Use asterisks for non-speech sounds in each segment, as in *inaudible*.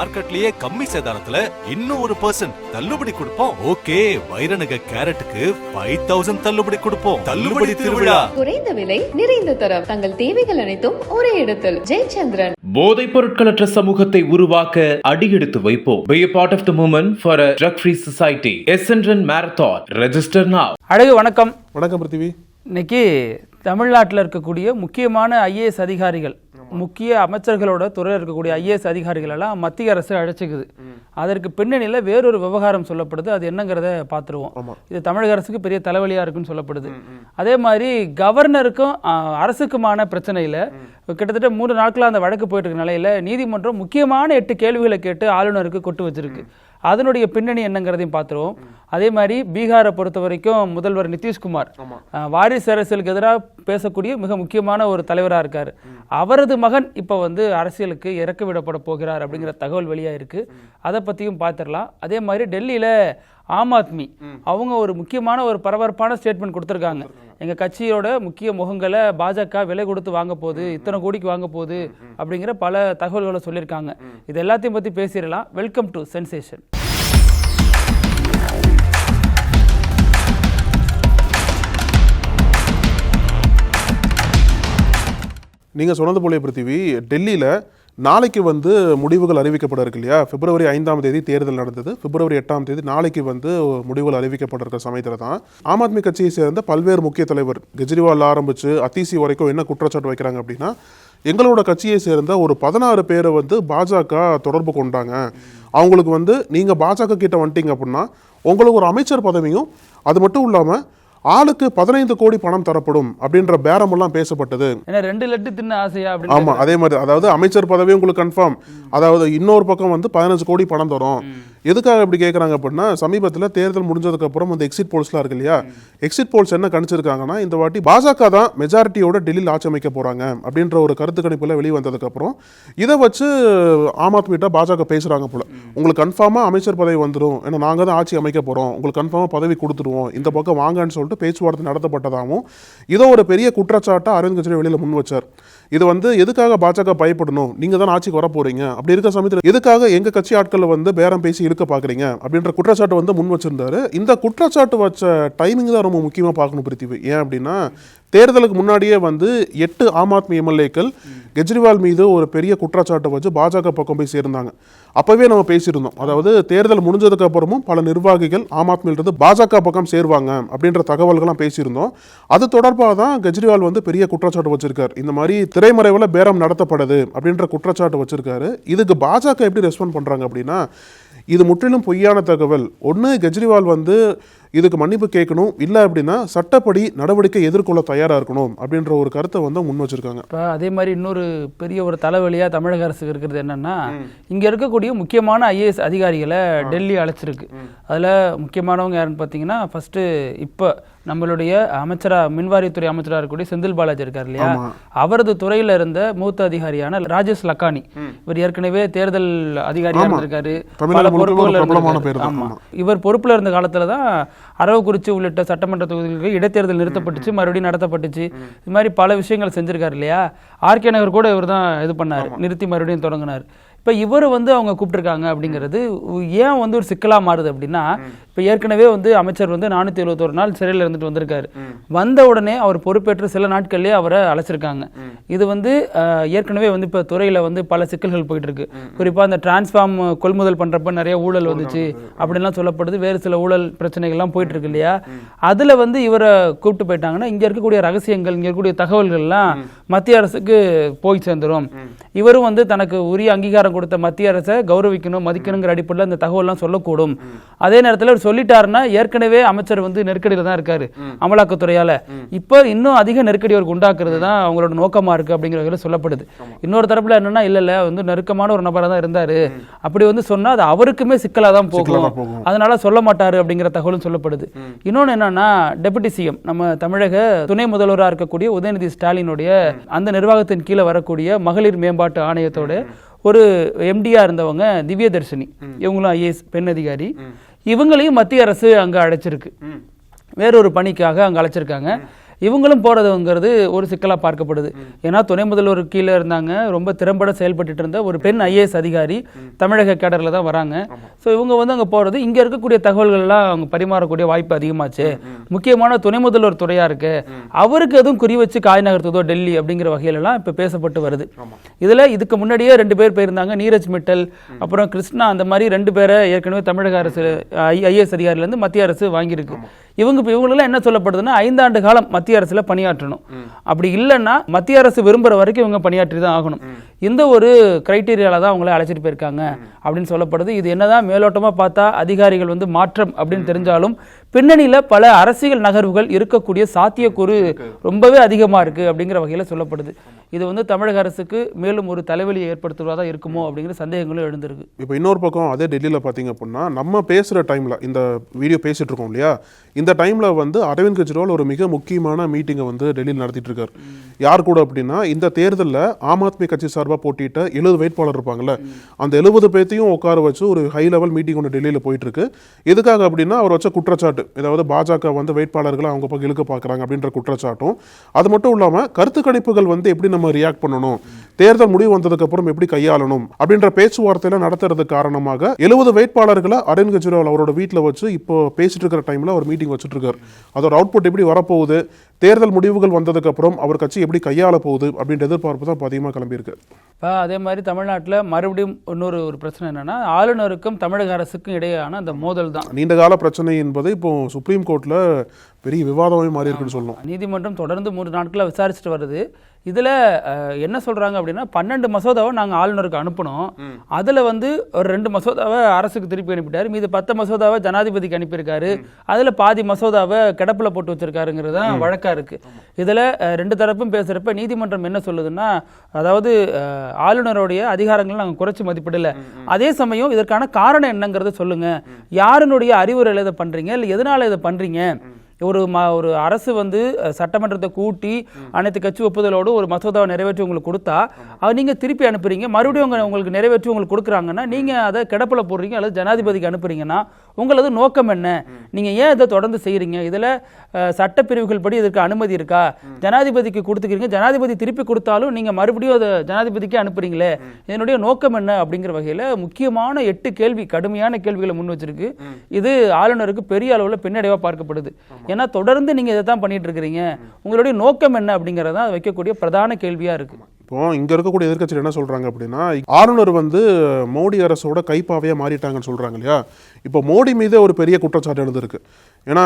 மார்க்கெட்லயே கம்மி சேதாரத்துல இன்னும் ஒரு பர்சன்ட் தள்ளுபடி கொடுப்போம். ஓகே வைரநக கேரட்டுக்கு ஃபைவ் தௌசண்ட் தள்ளுபடி கொடுப்போம். தள்ளுபடி திருவிழா. குறைந்த விலை நிறைந்த தரம். தங்கள் தேவைகள் அனைத்தும் ஒரே இடத்தில். ஜெயச்சந்திரன். போதைப் பொருட்களற்ற சமூகத்தை உருவாக்க அடியெடுத்து வைப்போம். Be a part of the movement for a drug-free society. Essendon Marathon. Register now. அழகு வணக்கம். வணக்கம் பிருத்திவி. இன்னைக்கு தமிழ்நாட்டில் இருக்கக்கூடிய முக்கியமான ஐஏஎஸ் அதிகாரிகள். முக்கிய அமைச்சர்களோட துறையில் இருக்கக்கூடிய ஐஏஎஸ் அதிகாரிகள் எல்லாம் மத்திய அரசு அழைச்சிக்குது. அதற்கு பின்னணியில் வேறொரு விவகாரம் சொல்லப்படுது. அது என்னங்கிறத பார்த்துருவோம். இது தமிழக அரசுக்கு பெரிய தலைவலியாக இருக்குன்னு சொல்லப்படுது. அதே மாதிரி கவர்னருக்கும் அரசுக்குமான பிரச்சனையில் கிட்டத்தட்ட மூன்று நாட்களாக அந்த வழக்கு போயிட்டு இருக்க நிலையில நீதிமன்றம் முக்கியமான எட்டு கேள்விகளை கேட்டு ஆளுநருக்கு கொட்டு வச்சிருக்கு. அதனுடைய பின்னணி என்னங்கிறதையும் பார்த்துருவோம். அதே மாதிரி பீகாரை பொறுத்த வரைக்கும் முதல்வர் நிதிஷ்குமார் வாரிசு அரசியலுக்கு எதிராக பேசக்கூடிய மிக முக்கியமான ஒரு தலைவராக இருக்கார். அவரது மகன் இப்போ வந்து அரசியலுக்கு இறக்க விடப்பட போகிறார் அப்படிங்கிற தகவல் வெளியாக இருக்கு அதை பற்றியும் பார்த்துடலாம். அதே மாதிரி டெல்லியில் ஆம் ஆத்மி. அவங்க ஒரு முக்கியமான ஒரு பரபரப்பான ஸ்டேட்மெண்ட் கொடுத்துருக்காங்க. எங்கள் கட்சியோட முக்கிய முகங்களை பாஜக விலை கொடுத்து வாங்க போகுது இத்தனை கோடிக்கு வாங்க போகுது அப்படிங்கிற பல தகவல்களை சொல்லியிருக்காங்க. இது எல்லாத்தையும் பற்றி பேசிடலாம். வெல்கம் டு சென்சேஷன் நீங்கள் சொன்னது போல பிருத்திவி டெல்லியில் நாளைக்கு வந்து முடிவுகள் அறிவிக்கப்பட இருக்கு இல்லையா? பிப்ரவரி ஐந்தாம் தேதி தேர்தல் நடந்தது. பிப்ரவரி எட்டாம் தேதி நாளைக்கு வந்து முடிவுகள் அறிவிக்கப்பட இருக்கிற சமயத்தில் தான் ஆம் ஆத்மி கட்சியை சேர்ந்த பல்வேறு முக்கிய தலைவர் கெஜ்ரிவால் ஆரம்பித்து அத்திசி வரைக்கும் என்ன குற்றச்சாட்டு வைக்கிறாங்க அப்படின்னா எங்களோட கட்சியை சேர்ந்த ஒரு பதினாறு பேரை வந்து பாஜக தொடர்பு கொண்டாங்க. அவங்களுக்கு வந்து நீங்கள் பாஜக கிட்ட வந்துட்டீங்க அப்படின்னா உங்களுக்கு ஒரு அமைச்சர் பதவியும் அது மட்டும் இல்லாமல் ஆளுக்கு பதினைந்து கோடி பணம் தரப்படும் அப்படின்ற பேரமெல்லாம் பேசப்பட்டது. ஏன்னா ரெண்டு லட்டு தின்ன ஆசையா ஆமா அதே மாதிரி அதாவது அமைச்சர் பதவி உங்களுக்கு கன்ஃபார்ம் அதாவது இன்னொரு பக்கம் வந்து பதினஞ்சு கோடி பணம் தரும். எதுக்காக இப்படி கேட்குறாங்க அப்படின்னா சமீபத்தில் தேர்தல் முடிஞ்சதுக்கப்புறம் அந்த எக்ஸிட் போல்ஸ்லாம் இருக்கு இல்லையா? எக்ஸிட் போல்ஸ் என்ன கணிச்சிருக்காங்கன்னா இந்த வாட்டி பாஜக தான் மெஜாரிட்டியோட டெல்லியில் ஆட்சி அமைக்க போறாங்க அப்படின்ற ஒரு கருத்து கணிப்பில் வெளியே இதை வச்சு ஆம் ஆத்மிட்டா பாஜக பேசுறாங்க போல. உங்களுக்கு கன்ஃபார்மாக அமைச்சர் பதவி வந்துடும் ஏன்னா நாங்க தான் ஆட்சி அமைக்க போறோம். உங்களுக்கு கன்ஃபார்மாக பதவி கொடுத்துருவோம். இந்த பக்கம் வாங்கன்னு சொல்லிட்டு பேச்சுவார்த்தை நடத்தப்பட்டதாகவும் இதோ ஒரு பெரிய குற்றச்சாட்டை அரவிந்த் கெஜ்ரிவால் வெளியில முன் வச்சார். இது வந்து எதுக்காக பாஜக பயப்படணும்? நீங்கள் தான் ஆட்சிக்கு வர போறீங்க. அப்படி இருக்க சமயத்தில் எதுக்காக எங்க கட்சி ஆட்களை வந்து பேரம் பேசி இழுக்க பார்க்குறீங்க அப்படின்ற குற்றச்சாட்டு வந்து முன் வச்சிருந்தாரு. இந்த குற்றச்சாட்டு வச்ச டைமிங் தான் ரொம்ப முக்கியமாக பார்க்கணும் பிரித்திவு. ஏன் அப்படின்னா தேர்தலுக்கு முன்னாடியே வந்து எட்டு ஆம் ஆத்மி எம்எல்ஏக்கள் கெஜ்ரிவால் மீது ஒரு பெரிய குற்றச்சாட்டை வச்சு பாஜக பக்கம் போய் சேர்ந்தாங்க. அப்போவே நம்ம பேசியிருந்தோம். அதாவது தேர்தல் முடிஞ்சதுக்கு அப்புறமும் பல நிர்வாகிகள் ஆம் ஆத்மியிலிருந்து பாஜக பக்கம் சேருவாங்க அப்படின்ற தகவல்கள்லாம் பேசியிருந்தோம். அது தொடர்பாக தான் கெஜ்ரிவால் வந்து பெரிய குற்றச்சாட்டு வச்சிருக்காரு. இந்த மாதிரி திரைமறைவில் பேரம் நடத்தப்படுது அப்படின்ற குற்றச்சாட்டு வச்சிருக்காரு. இதுக்கு பாஜக எப்படி ரெஸ்பாண்ட் பண்றாங்க அப்படின்னா இது முற்றிலும் பொய்யான தகவல். ஒன்று கெஜ்ரிவால் வந்து இதுக்கு மன்னிப்பு கேட்கணும். இல்லை அப்படின்னா சட்டப்படி நடவடிக்கை எதிர்கொள்ள தயாராக இருக்கணும் அப்படின்ற ஒரு கருத்தை வந்து முன் வச்சிருக்காங்க. இப்போ அதே மாதிரி இன்னொரு பெரிய ஒரு தலைவலியா தமிழக அரசுக்கு இருக்கிறது என்னன்னா இங்க இருக்கக்கூடிய முக்கியமான ஐஏஎஸ் அதிகாரிகளை டெல்லி அழைச்சிருக்கு. அதுல முக்கியமானவங்க யாருன்னு பார்த்தீங்கன்னா ஃபர்ஸ்ட் இப்போ நம்மளுடைய அமைச்சரா மின்வாரியத்துறை அமைச்சரா இருக்கக்கூடிய செந்தில் பாலாஜி இருக்கார் இல்லையா? அவரது துறையில இருந்த மூத்த அதிகாரியான ராஜேஷ் லக்கானி. இவர் ஏற்கனவே தேர்தல் அதிகாரியா இருந்திருக்காரு. பல தான். ஆமா. இவர் பொறுப்புல இருந்த காலத்துல தான் அரவக்குறிச்சி உள்ளிட்ட சட்டமன்ற தொகுதிகளுக்கு இடைத்தேர்தல் நிறுத்தப்பட்டுச்சு மறுபடியும் நடத்தப்பட்டுச்சு. இது மாதிரி பல விஷயங்கள் செஞ்சிருக்காரு இல்லையா? ஆர்கே நகர் கூட இவர் தான் இது பண்ணாரு. நிறுத்தி மறுபடியும் தொடங்கினார். இப்போ இவர் வந்து அவங்க கூப்பிட்டுருக்காங்க அப்படிங்கிறது ஏன் வந்து ஒரு சிக்கலாக மாறுது அப்படின்னா இப்போ ஏற்கனவே வந்து அமைச்சர் வந்து நானூற்றி எழுபத்தொரு நாள் சிறையில் இருந்துட்டு வந்திருக்காரு. வந்த உடனே அவர் பொறுப்பேற்ற சில நாட்கள்லேயே அவரை அழைச்சிருக்காங்க. இது வந்து ஏற்கனவே வந்து இப்போ துறையில் வந்து பல சிக்கல்கள் போயிட்டு இருக்கு குறிப்பாக அந்த டிரான்ஸ்ஃபார்ம் கொள்முதல் பண்ணுறப்ப நிறைய ஊழல் வந்துச்சு அப்படின்லாம் சொல்லப்படுது. வேறு சில ஊழல் பிரச்சனைகள்லாம் போயிட்டு இருக்கு இல்லையா? அதில் வந்து இவரை கூப்பிட்டு போயிட்டாங்கன்னா இங்கே இருக்கக்கூடிய ரகசியங்கள் இங்கே இருக்கக்கூடிய தகவல்கள்லாம் மத்திய அரசுக்கு போய் சேர்ந்துரும். இவரும் வந்து தனக்கு உரிய அங்கீகாரம் கொடுத்த மத்திய அரசை கௌரவிக்கணும் மதிக்கணுங்கிற அடிப்படையில் அந்த தகவல்லாம் சொல்லக்கூடும். அதே நேரத்தில் அவர் சொல்லிட்டாருன்னா ஏற்கனவே அமைச்சர் வந்து நெருக்கடியில் தான் இருக்காரு அமலாக்கத்துறையால. இப்போ இன்னும் அதிக நெருக்கடி அவருக்கு உண்டாக்குறது தான் அவங்களோட நோக்கமா இருக்கு அப்படிங்கிற வகையில் சொல்லப்படுது. இன்னொரு தரப்புல என்னன்னா இல்ல இல்ல வந்து நெருக்கமான ஒரு நபரா தான் இருந்தாரு. அப்படி வந்து சொன்னா அது அவருக்குமே சிக்கலா தான் போகும். தான் போகும். அதனால சொல்ல மாட்டாரு அப்படிங்கிற தகவலும் சொல்லப்படுது. இன்னொன்னு என்னன்னா டெபுட்டி சிஎம் நம்ம தமிழக துணை முதல்வராக இருக்கக்கூடிய உதயநிதி ஸ்டாலினுடைய அந்த நிர்வாகத்தின் கீழே வரக்கூடிய மகளிர் மேம்பாட்டு ஆணையத்தோட ஒரு எம்டியா இருந்தவங்க திவ்யதர்ஷினி. இவங்களும் ஐஏஎஸ் பெண் அதிகாரி. இவங்களையும் மத்திய அரசு அங்க அழைச்சிருக்கு வேறொரு பணிக்காக அங்க அழைச்சிருக்காங்க. இவங்களும் போறதுங்கிறது ஒரு சிக்கலா பார்க்கப்படுது. ஏன்னா துணை முதல்வர் கீழே இருந்தாங்க. ரொம்ப திறம்பட செயல்பட்டுட்டு இருந்த ஒரு பெண் ஐஏஎஸ் அதிகாரி தமிழக கேடர்ல தான் வராங்க. ஸோ இவங்க வந்து அங்க போறது இங்க இருக்கக்கூடிய தகவல்கள்லாம் அவங்க பரிமாறக்கூடிய வாய்ப்பு அதிகமாச்சு. முக்கியமான துணை முதல்வர் துறையா இருக்கு. அவருக்கு எதுவும் குறி வச்சு காய் நகர்த்துதோ டெல்லி அப்படிங்கிற வகையில எல்லாம் இப்ப பேசப்பட்டு வருது. இதுல இதுக்கு முன்னாடியே ரெண்டு பேர் போயிருந்தாங்க. நீரஜ் மிட்டல் அப்புறம் கிருஷ்ணா அந்த மாதிரி ரெண்டு பேரை ஏற்கனவே தமிழக அரசு ஐஏஎஸ் அதிகாரில இருந்து மத்திய அரசு வாங்கியிருக்கு. இவங்க இப்போ இவங்களெல்லாம் என்ன சொல்லப்படுதுன்னா ஐந்தாண்டு காலம் மத்திய அரசுல பணியாற்றணும். அப்படி இல்லைன்னா மத்திய அரசு விரும்புற வரைக்கும் இவங்க பணியாற்றி தான் ஆகணும். இந்த ஒரு கிரைட்டீரியால தான் அவங்கள அழைச்சிட்டு போயிருக்காங்க அப்படின்னு சொல்லப்படுது. இது என்னதான் மேலோட்டமா பார்த்தா அதிகாரிகள் வந்து மாற்றம் அப்படின்னு தெரிஞ்சாலும் பின்னணியில பல அரசியல் நகர்வுகள் இருக்கக்கூடிய சாத்தியக்கூறு ரொம்பவே அதிகமா இருக்கு அப்படிங்கிற வகையில சொல்லப்படுது. இது வந்து தமிழக அரசுக்கு மேலும் ஒரு தலைவலியை ஏற்படுத்துவதாக இருக்குமோ அப்படிங்கிற சந்தேகங்களும் எழுந்திருக்கு. இப்போ இன்னொரு பக்கம் அதே டெல்லியில் பார்த்தீங்க அப்படின்னா நம்ம பேசுகிற டைமில் இந்த வீடியோ பேசிகிட்டு இருக்கோம் இல்லையா? இந்த டைமில் வந்து அரவிந்த் கெஜ்ரிவால் ஒரு மிக முக்கியமான மீட்டிங்கை வந்து டெல்லியில் நடத்திட்டு இருக்கார். யார் கூட அப்படின்னா இந்த தேர்தலில் ஆம் ஆத்மி கட்சி சார்பாக போட்டியிட்ட எழுபது வேட்பாளர் இருப்பாங்கல்ல அந்த எழுபது பேர்த்தையும் உட்கார வச்சு ஒரு ஹை லெவல் மீட்டிங் ஒன்று டெல்லியில் போயிட்டுருக்கு எதுக்காக அப்படின்னா அவர் வச்ச குற்றச்சாட்டு அதாவது பாஜக வந்து வேட்பாளர்களை அவங்க பக்கம் இழுக்க பார்க்குறாங்க அப்படின்ற குற்றச்சாட்டும். அது மட்டும் இல்லாமல் கருத்து கணிப்புகள் வந்து எப்படி நம்ம ரியாக்ட் பண்ணணும். தேர்தல் முடிவு வந்ததுக்கு அப்புறம் எப்படி கையாளணும் அப்படின்ற பேச்சுவார்த்தையில நடத்துறது காரணமாக எழுபது வேட்பாளர்களை அரவிந்த் கெஜ்ரிவால் அவரோட வீட்டில் வச்சு இப்போ பேசிட்டு இருக்கிற டைம்ல அவர் மீட்டிங் வச்சுட்டு இருக்காரு அதோட அவுட்புட் எப்படி வரப்போகுது? தேர்தல் முடிவுகள் வந்ததுக்கு அப்புறம் அவர் கட்சி எப்படி கையாள போகுது அப்படின்ற எதிர்பார்ப்பு தான் அதிகமாக கிளம்பியிருக்கு. இப்போ அதே மாதிரி தமிழ்நாட்டில் மறுபடியும் இன்னொரு ஒரு பிரச்சனை என்னன்னா ஆளுநருக்கும் தமிழக அரசுக்கும் இடையேயான அந்த மோதல் தான் நீண்ட கால பிரச்சனை என்பது இப்போ சுப்ரீம் கோர்ட்ல பெரிய விவாதமே மாறி இருக்குன்னு சொல்லணும். நீதிமன்றம் தொடர்ந்து மூன்று நாட்களா விசாரிச்சுட்டு வருது. இதுல என்ன சொல்றாங்க அப்படின்னா பன்னெண்டு மசோதாவை நாங்க ஆளுநருக்கு அனுப்பணும். அதுல வந்து ஒரு ரெண்டு மசோதாவை அரசுக்கு திருப்பி அனுப்பிட்டாரு. மீது பத்து மசோதாவை ஜனாதிபதிக்கு அனுப்பியிருக்காரு. அதுல பாதி மசோதாவை கிடப்புல போட்டு வச்சிருக்காருங்கிறது தான் வழக்கா இருக்கு. இதுல ரெண்டு தரப்பும் பேசுறப்ப நீதிமன்றம் என்ன சொல்லுதுன்னா அதாவது ஆளுநருடைய அதிகாரங்களை நாங்க குறைச்சு மதிப்பிடல. அதே சமயம் இதற்கான காரணம் என்னங்கிறத சொல்லுங்க. யாருனுடைய அறிவுரையில இதை பண்றீங்க? இல்ல எதனால இதை பண்றீங்க? ஒரு ம ஒரு அரசு வந்து சட்டமன்றத்தை கூட்டி அனைத்து கட்சி ஒப்புதலோடு ஒரு மசோதாவை நிறைவேற்றி உங்களுக்கு கொடுத்தா அதை நீங்கள் திருப்பி அனுப்புறீங்க. மறுபடியும் உங்க உங்களுக்கு நிறைவேற்றி உங்களுக்கு கொடுக்குறாங்கன்னா நீங்கள் அதை கிடப்பில் போடுறீங்க அல்லது ஜனாதிபதிக்கு அனுப்புறீங்கன்னா உங்களது நோக்கம் என்ன? நீங்கள் ஏன் இதை தொடர்ந்து செய்கிறீங்க இதில் சட்டப்பிரிவுகள் படி இதற்கு அனுமதி இருக்கா? ஜனாதிபதிக்கு கொடுத்துக்கிறீங்க. ஜனாதிபதி திருப்பி கொடுத்தாலும் நீங்கள் மறுபடியும் அதை ஜனாதிபதிக்கே அனுப்புறீங்களே? இதனுடைய நோக்கம் என்ன? அப்படிங்கிற வகையில் முக்கியமான எட்டு கேள்வி கடுமையான கேள்விகளை முன் வச்சிருக்கு. இது ஆளுநருக்கு பெரிய அளவில் பின்னடைவாக பார்க்கப்படுது. ஏன்னா தொடர்ந்து நீங்க இதை தான் பண்ணிட்டு இருக்கிறீங்க. உங்களுடைய நோக்கம் என்ன? அப்படிங்கிறதான் வைக்கக்கூடிய பிரதான கேள்வியா இருக்கு. இப்போ இங்க இருக்கக்கூடிய எதிர்கட்சிகள் என்ன சொல்றாங்க அப்படின்னா ஆளுநர் வந்து மோடி அரசோட கைப்பாவையாக மாறிட்டாங்கன்னு சொல்றாங்க இல்லையா? இப்போ மோடி மீது ஒரு பெரிய குற்றச்சாட்டு எழுந்திருக்கு. ஏன்னா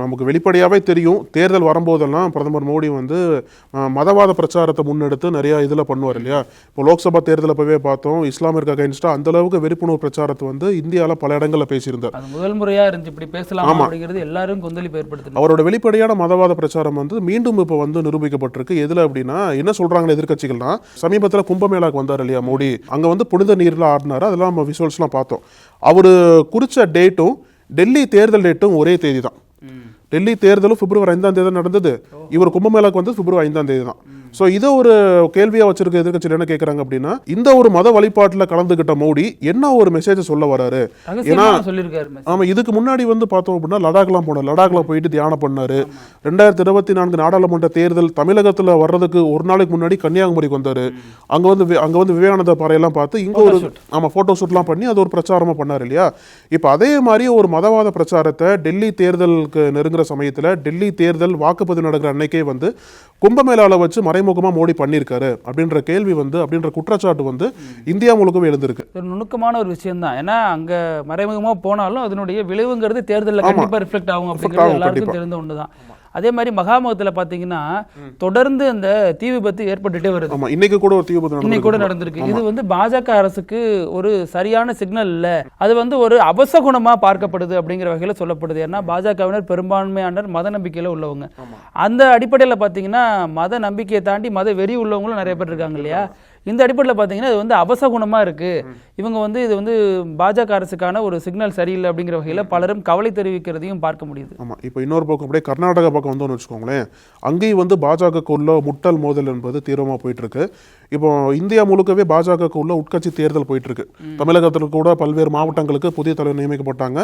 நமக்கு வெளிப்படையாவே தெரியும். தேர்தல் வரும்போதெல்லாம் பிரதமர் மோடி வந்து மதவாத பிரச்சாரத்தை முன்னெடுத்து நிறைய இதுல பண்ணுவார் இல்லையா? இப்போ லோக்சபா தேர்தலை போய் பார்த்தோம். இஸ்லாமிற்கு அகைன்ஸ்டா அந்த அளவுக்கு வெறுப்புணர்வு பிரச்சாரத்தை வந்து இந்தியால பல இடங்கள்ல பேசியிருந்தார். முதல் முறையா இருந்துச்சு. இப்படி பேசலாம் அப்படிங்கிறது எல்லாரும் கொந்தளிப்பு ஏற்படுத்துது அவரோட வெளிப்படையான மதவாத பிரச்சாரம் வந்து மீண்டும் இப்போ வந்து நிரூபிக்கப்பட்டிருக்கு. எதுல அப்படின்னா என்ன சொல்றாங்க எதிர்க்கட்சிகள்னா சமீபத்தில் கும்பமேளாக்கு வந்தார் இல்லையா மோடி? அங்க வந்து புனித நீர்ல ஆடினாரு. அதெல்லாம் நம்ம விஷுவல்ஸ்லாம் பார்த்தோம். அவரு குறிச்ச டேட்டும் டெல்லி தேர்தல் டேட்டும் ஒரே தேதி தான் டெல்லி தேர்தலும் பிப்ரவரி ஐந்தாம் தேதி நடந்தது. இவர் கும்பமேளாக்கு வந்து பிப்ரவரி ஐந்தாம் தேதி தான். ஸோ இதை ஒரு கேள்வியா வச்சிருக்க எதிர்க்கட்சியில் என்ன கேட்குறாங்க அப்படின்னா இந்த ஒரு மத வழிபாட்டில் கலந்துகிட்ட மோடி என்ன ஒரு மெசேஜ் சொல்ல வராரு? ஏன்னா ரகசியமா சொல்லியிருக்காரு message. ஆமா இதுக்கு முன்னாடி வந்து பார்த்தோம் அப்படின்னா லடாக்லாம் போனார். லடாக்ல போயிட்டு தியானம் பண்ணாரு. ரெண்டாயிரத்தி இருபத்தி நான்கு நாடாளுமன்ற தேர்தல் தமிழகத்துல வர்றதுக்கு ஒரு நாளைக்கு முன்னாடி கன்னியாகுமரிக்கு வந்தாரு. அங்க வந்து அங்க வந்து விவேகானந்த பாறையெல்லாம் பார்த்து இங்க ஒரு ஆமா போட்டோ ஷூட்லாம் பண்ணி அது ஒரு பிரச்சாரமா பண்ணாரு இல்லையா? இப்போ அதே மாதிரி ஒரு மதவாத பிரச்சாரத்தை டெல்லி தேர்தலுக்கு நெருங்குற சமயத்துல டெல்லி தேர்தல் வாக்குப்பதிவு நடக்கிற அன்னைக்கே வந்து கும்பமேளால வச்சு மறைமுகமா மோடி பண்ணியிருக்காரு அப்படின்ற கேள்வி வந்து அப்படின்ற குற்றச்சாட்டு வந்து இந்தியா முழுக்கவே எழுந்திருக்கு. ஒரு நுணுக்கமான ஒரு விஷயம் தான் ஏன்னா அங்க மறைமுகமா போனாலும் அதனுடைய விளைவுங்கிறது தேர்தலில் கண்டிப்பா ரிஃப்ளெக்ட் ஆகும் அப்படிங்கிறது எல்லாருக்கும். தெரிந்த ஒண்ணுதான். அதே மாதிரி மகாமகத்துல பாத்தீங்கன்னா தொடர்ந்து அந்த தீ விபத்து ஏற்பட்டுட்டே வருது. இன்னைக்கு கூட ஒரு தீ விபத்து இன்னைக்கு கூட நடந்திருக்கு. இது வந்து பாஜக அரசுக்கு ஒரு சரியான சிக்னல் இல்ல. அது வந்து ஒரு அபசகுணமா பார்க்கப்படுது அப்படிங்கிற வகையில சொல்லப்படுது. ஏன்னா பாஜகவினர் பெரும்பான்மையானர் மத நம்பிக்கையில உள்ளவங்க. அந்த அடிப்படையில பாத்தீங்கன்னா மத நம்பிக்கையை தாண்டி மத வெறி உள்ளவங்களும் நிறைய பேர் இருக்காங்க இல்லையா? இந்த அடிப்படையில் பார்த்தீங்கன்னா இது வந்து அபசகுணமா இருக்கு. இவங்க வந்து இது வந்து பாஜக அரசுக்கான ஒரு சிக்னல் சரியில்லை அப்படிங்கிற வகையில் பலரும் கவலை தெரிவிக்கிறதையும் பார்க்க முடியுது. ஆமா இப்போ இன்னொரு பக்கம் அப்படியே கர்நாடகா பக்கம் வந்தோம்னு வச்சுக்கோங்களேன். அங்கேயும் வந்து பாஜகக்குள்ள முட்டல் மோதல் என்பது தீவிரமா போயிட்டு இருக்கு இப்போ இந்தியா முழுக்கவே பாஜகக்குள்ள உட்கட்சி தேர்தல் போயிட்டு இருக்கு தமிழகத்தில் கூட பல்வேறு மாவட்டங்களுக்கு புதிய தலைவர் நியமிக்கப்பட்டாங்க.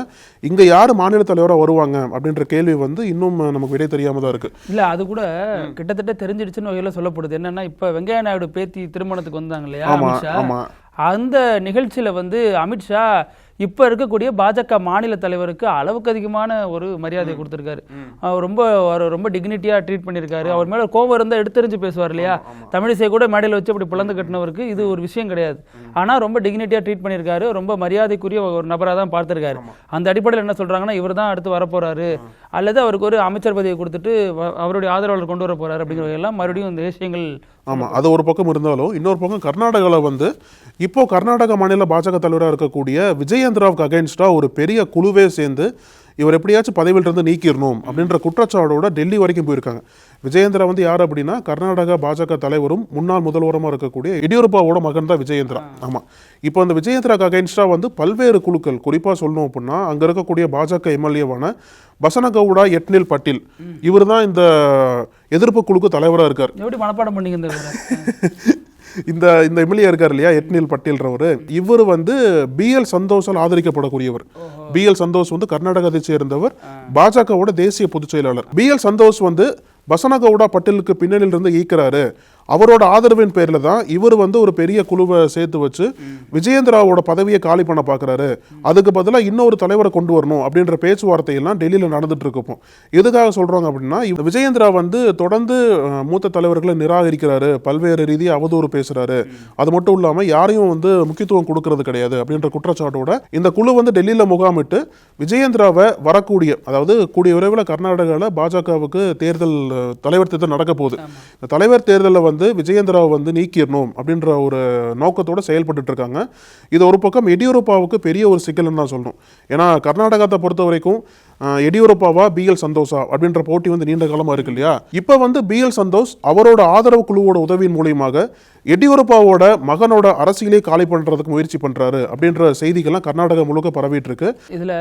இங்க யார் மாநில தலைவராக வருவாங்க அப்படின்ற கேள்வி வந்து இன்னும் நமக்கு விடை தெரியாம தான் இருக்கு. இல்ல அது கூட கிட்டத்தட்ட தெரிஞ்சிடுச்சுன்னு வகையில் சொல்லப்படுது. என்னன்னா இப்ப வெங்கையா நாயுடு பேத்தி திருமணத்துக்கு வந்தாங்க இல்லையா அமித்ஷா அந்த நிகழ்ச்சியில வந்து அமித்ஷா இப்ப இருக்கக்கூடிய பாஜக மாநில தலைவருக்கு அளவுக்கு அதிகமான ஒரு மரியாதை கொடுத்திருக்காரு. அவர் ரொம்ப அவர் ரொம்ப டிக்னிட்டியா ட்ரீட் பண்ணியிருக்காரு. அவர் மேல கோபம் இருந்தா எடுத்தெறிஞ்சு பேசுவார் இல்லையா? தமிழிசை கூட மேடையில வச்சு அப்படி பிளந்து கட்டினவருக்கு இது ஒரு விஷயம் கிடையாது. ஆனா ரொம்ப டிக்னிட்டியா ட்ரீட் பண்ணியிருக்காரு. ரொம்ப மரியாதைக்குரிய ஒரு நபரா தான் பார்த்திருக்காரு. அந்த அடிப்படையில் என்ன சொல்றாங்கன்னா இவர் தான் அடுத்து வரப்போறாரு. அல்லது அவருக்கு ஒரு அமைச்சர் பதவியை கொடுத்துட்டு அவருடைய ஆதரவாளர் கொண்டு வர போறாரு அப்படிங்கிற வகையெல்லாம் மறுபடியும் இந்த விஷயங்கள் ஆமா அது ஒரு பக்கம் இருந்தாலும் இன்னொரு பக்கம் கர்நாடகாவில் வந்து இப்போ கர்நாடக மாநில பாஜக தலைவராக இருக்கக்கூடிய விஜயேந்திராவுக்கு அகைன்ஸ்டா ஒரு பெரிய குழுவே சேர்ந்து இவர் எப்படியாச்சும் பதவியிலிருந்து நீக்கிடணும் அப்படின்ற குற்றச்சாட்டோட டெல்லி வரைக்கும் போயிருக்காங்க. விஜயேந்திரா வந்து யார் அப்படின்னா கர்நாடகா பாஜக தலைவரும் முன்னாள் முதல்வருமா இருக்கக்கூடிய எடியூரப்பாவோட மகன் தான் விஜயேந்திரா. ஆமா. இப்போ அந்த விஜயேந்திராக்கு அகைன்ஸ்டா வந்து பல்வேறு குழுக்கள் குறிப்பா சொல்லணும் அப்படின்னா அங்க இருக்கக்கூடிய பாஜக எம்எல்ஏவான பசனகவுடா எட்னில் பட்டீல். இவர் தான் இந்த எதிர்ப்பு குழுக்கு தலைவராக இருக்கார். எப்படி மனப்பாடம் பண்ணீங்க *laughs* இந்த? இந்த இந்த எம்எல்ஏ இருக்கார் இல்லையா எட்னில் பட்டேல்ன்றவர் இவர் வந்து பிஎல் சந்தோஷால் ஆதரிக்கப்படக்கூடியவர். பிஎல் சந்தோஷ் வந்து கர்நாடகத்தை சேர்ந்தவர். பாஜகவோட தேசிய பொதுச் செயலாளர். பிஎல் சந்தோஷ் வந்து பசனகவுடா பட்டேலுக்கு பின்னணியில் இருந்து ஈக்கிறாரு. அவரோட ஆதரவின் பேரில் தான் இவர் வந்து ஒரு பெரிய குழுவை சேர்த்து வச்சு விஜயேந்திராவோட பதவியை காலி பண்ண பார்க்குறாரு அதுக்கு பதிலாக இன்னொரு தலைவரை கொண்டு வரணும் அப்படின்ற பேச்சுவார்த்தையெல்லாம் டெல்லியில் டெல்லியில நடந்துட்டு எதுக்காக சொல்கிறாங்க அப்படின்னா விஜயேந்திரா வந்து தொடர்ந்து மூத்த தலைவர்களை நிராகரிக்கிறாரு. பல்வேறு ரீதியாக அவதூறு பேசுகிறாரு அது மட்டும் இல்லாமல் யாரையும் வந்து முக்கியத்துவம் கொடுக்கறது கிடையாது அப்படின்ற குற்றச்சாட்டோட இந்த குழு வந்து டெல்லியில் முகாமிட்டு விஜயேந்திராவை வரக்கூடிய அதாவது கூடிய விரைவில் கர்நாடகாவில் பாஜகவுக்கு தேர்தல் தலைவர் தேர்தல் நடக்க போகுது இந்த தலைவர் தேர்தலில் வந்து விஜயேந்திராவை வந்து நீக்கிடணும் அப்படின்ற ஒரு நோக்கத்தோட செயல்பட்டுட்டு இருக்காங்க. இது ஒரு பக்கம் எடியூரப்பாவுக்கு பெரிய ஒரு சிக்கல்னு தான் சொல்லணும். ஏன்னா கர்நாடகத்தை பொறுத்த வரைக்கும் எடியூரப்பாவா பிஎல் சந்தோஷா அப்படின்ற போட்டி வந்து நீண்ட காலமா இருக்கு இல்லையா? இப்போ வந்து பிஎல் சந்தோஷ் அவரோட ஆதரவு குழுவோட உதவியின் மூலியமாக எடியூரப்பாவோட மகனோட அரசியலே காலி பண்றதுக்கு முயற்சி பண்றாரு அப்படின்ற செய்திகள்லாம் கர்நாடகா முழுக்க பரவிட்டு இருக்கு. இதுல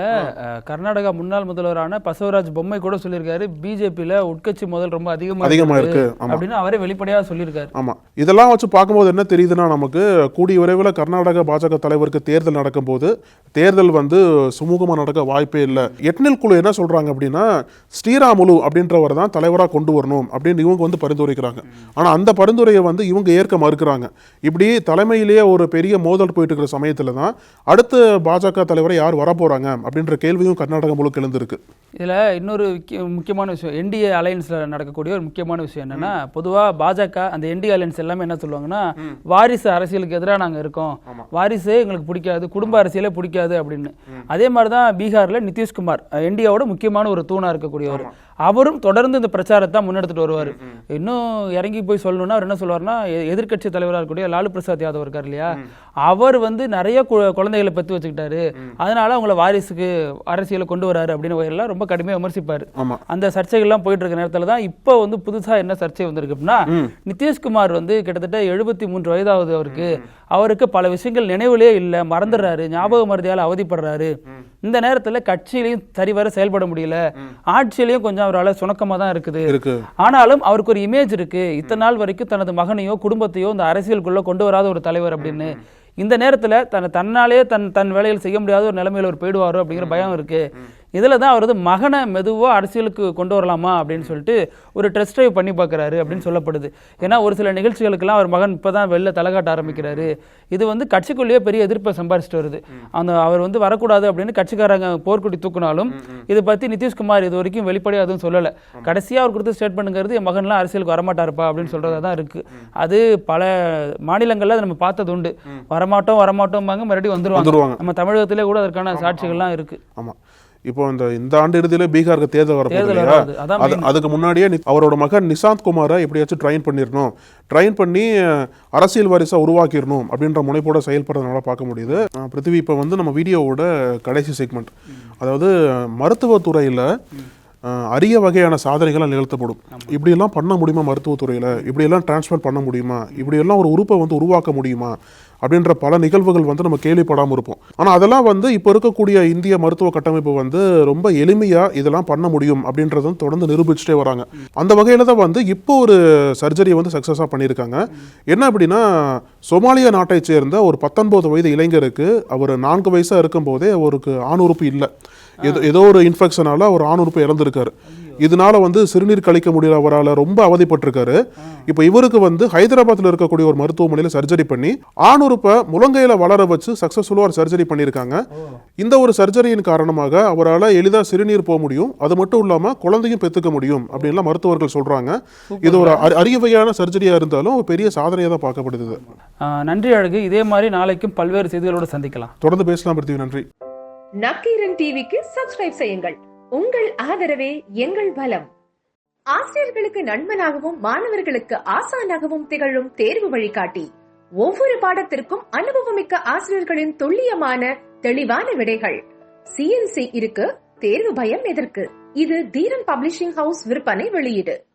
கர்நாடகா முன்னாள் முதல்வரான பசவராஜ் பொம்மை கூட சொல்லியிருக்காரு. பிஜேபியில உட்கட்சி முதல் ரொம்ப அதிகமா அதிகமா இருக்கு. அப்படின்னு அவரே வெளிப்படையா சொல்லியிருக்காரு. ஆமா. இதெல்லாம் வச்சு பார்க்கும்போது என்ன தெரியுதுன்னா நமக்கு கூடிய விரைவில் கர்நாடக பாஜக தலைவருக்கு தேர்தல் நடக்கும்போது தேர்தல் வந்து சுமூகமா நடக்க வாய்ப்பே இல்லை. எட்னில் குழு என்ன சொல்றாங்க அப்படின்னா ஸ்ரீராமுலு அப்படின்றவர் தான் தலைவராக கொண்டு வரணும் அப்படின்னு இவங்க வந்து பரிந்துரைக்கிறாங்க. ஆனா அந்த பரிந்துரையை வந்து இவங்க ஏற்க மறுக்கிறாங்க. இப்படி தலைமையிலேயே ஒரு பெரிய மோதல் போயிட்டு இருக்கிற சமயத்துல தான் அடுத்த பாஜக தலைவரை யார் வரப்போறாங்க அப்படின்ற கேள்வியும் கர்நாடகா முழுக்க எழுந்திருக்கு. இதுல இன்னொரு முக்கிய- முக்கியமான விஷயம் என்டிஏ அலையன்ஸ்ல நடக்கக்கூடிய ஒரு முக்கியமான விஷயம் என்னன்னா பொதுவா பாஜக அந்த என்டிஏ அலையன்ஸ் எல்லாமே என்ன சொல்லுவாங்கன்னா வாரிசு அரசியலுக்கு எதிராக நாங்க இருக்கோம். வாரிசு எங்களுக்கு பிடிக்காது குடும்ப அரசியலே பிடிக்காது அப்படின்னு. அதே மாதிரி தான் பீகார்ல நிதிஷ்குமார் இந்தியாவோட முக்கியமான ஒரு தூணா இருக்கக்கூடியவர். அவரும் தொடர்ந்து இந்த பிரச்சாரத்தை முன்னெடுத்துட்டு வருவார். இன்னும் இறங்கி போய் சொல்லணும்னா அவர் என்ன சொல்லுவார்னா எதிர்கட்சி தலைவராக இருக்கக்கூடிய லாலு பிரசாத் யாதவ் இருக்கார் இல்லையா? அவர் வந்து நிறைய குழந்தைகளை பெற்று வச்சுக்கிட்டாரு. அதனால அவங்கள வாரிசுக்கு அரசியலை கொண்டு வராரு அப்படின்னு எல்லாம் ரொம்ப கடுமையாக விமர்சிப்பார். அந்த சர்ச்சைகள்லாம் போயிட்டு இருக்க நேரத்துல தான் இப்போ வந்து புதுசா என்ன சர்ச்சை வந்திருக்கு அப்படின்னா நிதிஷ்குமார் வந்து கிட்டத்தட்ட எழுபத்தி மூன்று வயதாகுது அவருக்கு அவருக்கு பல விஷயங்கள் நினைவிலே இல்லை மறந்துடுறாரு ஞாபக மருதியால் அவதிப்படுறாரு. இந்த நேரத்துல கட்சியிலையும் சரிவர செயல்பட முடியல. ஆட்சியிலையும் கொஞ்சம் அவரால் சுணக்கமா தான் இருக்குது. இருக்கு. ஆனாலும் அவருக்கு ஒரு இமேஜ் இருக்கு. இத்தனை நாள் வரைக்கும் தனது மகனையோ குடும்பத்தையோ இந்த அரசியலுக்குள்ள கொண்டு வராத ஒரு தலைவர் அப்படின்னு. இந்த நேரத்துல தன்னை தன்னாலே தன் தன் வேலையில் செய்ய முடியாத ஒரு நிலைமையில அவர் போயிடுவாரோ அப்படிங்கிற பயம் இருக்கு. இதுல தான் அவர் வந்து மகனை மெதுவா அரசியலுக்கு கொண்டு வரலாமா அப்படின்னு சொல்லிட்டு ஒரு டெஸ்ட் ட்ரைவ் பண்ணி பார்க்கறாரு அப்படின்னு சொல்லப்படுது. ஏன்னா ஒரு சில நிகழ்ச்சிகளுக்கெல்லாம் அவர் மகன் இப்பதான் வெளில தலைகாட்ட ஆரம்பிக்கிறாரு. இது வந்து கட்சிக்குள்ளேயே பெரிய எதிர்ப்பை சம்பாரிச்சிட்டு வருது. அந்த அவர் வந்து வரக்கூடாது அப்படின்னு கட்சிக்காரங்க போர்க்குடி தூக்குனாலும் இதை பத்தி நிதிஷ்குமார் இது வரைக்கும் வெளிப்படையா எதுவும் சொல்லல. கடைசியா அவர் கொடுத்த ஸ்டேட்மெண்ட்ங்கிறது என் மகன்லாம் அரசியலுக்கு வரமாட்டாருப்பா அப்படின்னு சொல்றதா தான் இருக்கு. அது பல மாநிலங்கள்ல அதை நம்ம பார்த்தது உண்டு. வரமாட்டோம் வரமாட்டோம்பாங்க மறுபடியும் வந்துருவாங்க. வந்துருவாங்க. நம்ம தமிழகத்திலே கூட அதற்கான சாட்சிகள்லாம் இருக்கு. ஆமா. இப்போ இந்த இந்த ஆண்டு இறுதியில பீகாருக்கு தேர்தல் வரப்போகுது அதுக்கு முன்னாடியே அவரோட மகன் நிசாந்த் குமாரை எப்படியாச்சும் ட்ரைன் பண்ணிடணும் ட்ரைன் பண்ணி அரசியல் வாரிசா உருவாக்கிடணும் அப்படின்ற முனைப்போட செயல்படுறதுனால பார்க்க முடியுது. பிருத்திவி இப்போ வந்து நம்ம வீடியோவோட கடைசி செக்மெண்ட் அதாவது மருத்துவத்துறையில அரிய வகையான சாதனைகள் நிகழ்த்தப்படும். இப்படியெல்லாம் பண்ண முடியுமா மருத்துவத்துறையில்? இப்படியெல்லாம் டிரான்ஸ்ஃபர் பண்ண முடியுமா? இப்படியெல்லாம் ஒரு உறுப்பை வந்து உருவாக்க முடியுமா? அப்படின்ற பல நிகழ்வுகள் வந்து நம்ம கேள்விப்படாமல் இருப்போம். ஆனால் அதெல்லாம் வந்து இப்போ இருக்கக்கூடிய இந்திய மருத்துவ கட்டமைப்பு வந்து ரொம்ப எளிமையாக இதெல்லாம் பண்ண முடியும் அப்படின்றத தொடர்ந்து நிரூபிச்சுட்டே வராங்க. அந்த வகையில் தான் வந்து இப்போ ஒரு சர்ஜரியை வந்து சக்ஸஸாக பண்ணியிருக்காங்க. என்ன அப்படின்னா சொமாலியா நாட்டைச் சேர்ந்த ஒரு பத்தொன்பது வயது இளைஞருக்கு அவர் நான்கு வயசாக இருக்கும்போதே அவருக்கு ஆணுறுப்பு இல்லை. ஏதோ ஏதோ ஒரு இன்ஃபெக்ஷனால அவர் ஆணுறுப்பு இறந்திருக்காரு இதனால வந்து சிறுநீர் கழிக்க முடியல அவரால் ரொம்ப அவதிப்பட்டிருக்காரு. இப்போ இவருக்கு வந்து ஹைதராபாத்தில் இருக்கக்கூடிய ஒரு மருத்துவமனையில் சர்ஜரி பண்ணி ஆணுறுப்பை முழங்கையில் வளர வச்சு சக்ஸஸ்ஃபுல்லாக ஒரு சர்ஜரி பண்ணியிருக்காங்க. இந்த ஒரு சர்ஜரியின் காரணமாக அவரால் எளிதாக சிறுநீர் போக முடியும். அது மட்டும் இல்லாமல் குழந்தையும் பெற்றுக்க முடியும் அப்படின்லாம் மருத்துவர்கள் சொல்கிறாங்க இது ஒரு அரிய வகையான சர்ஜரியாக இருந்தாலும் பெரிய சாதனையாக தான் பார்க்கப்படுது. நன்றி அழகு. இதே மாதிரி நாளைக்கும் பல்வேறு செய்திகளோடு சந்திக்கலாம். தொடர்ந்து பேசலாம் பிருத்திவி நன்றி. நக்கீரன் டிவிக்கு சப்ஸ்கிரைப் செய்யுங்கள். உங்கள் ஆதரவே எங்கள் பலம். ஆசிரியர்களுக்கு நண்பனாகவும் மாணவர்களுக்கு ஆசானாகவும் திகழும் தேர்வு வழிகாட்டி. ஒவ்வொரு பாடத்திற்கும் அனுபவமிக்க ஆசிரியர்களின் துல்லியமான தெளிவான விடைகள். சிஎன்சி இருக்கு தேர்வு பயம் எதற்கு? இது தீரன் பப்ளிஷிங் ஹவுஸ் விற்பனை வெளியீடு.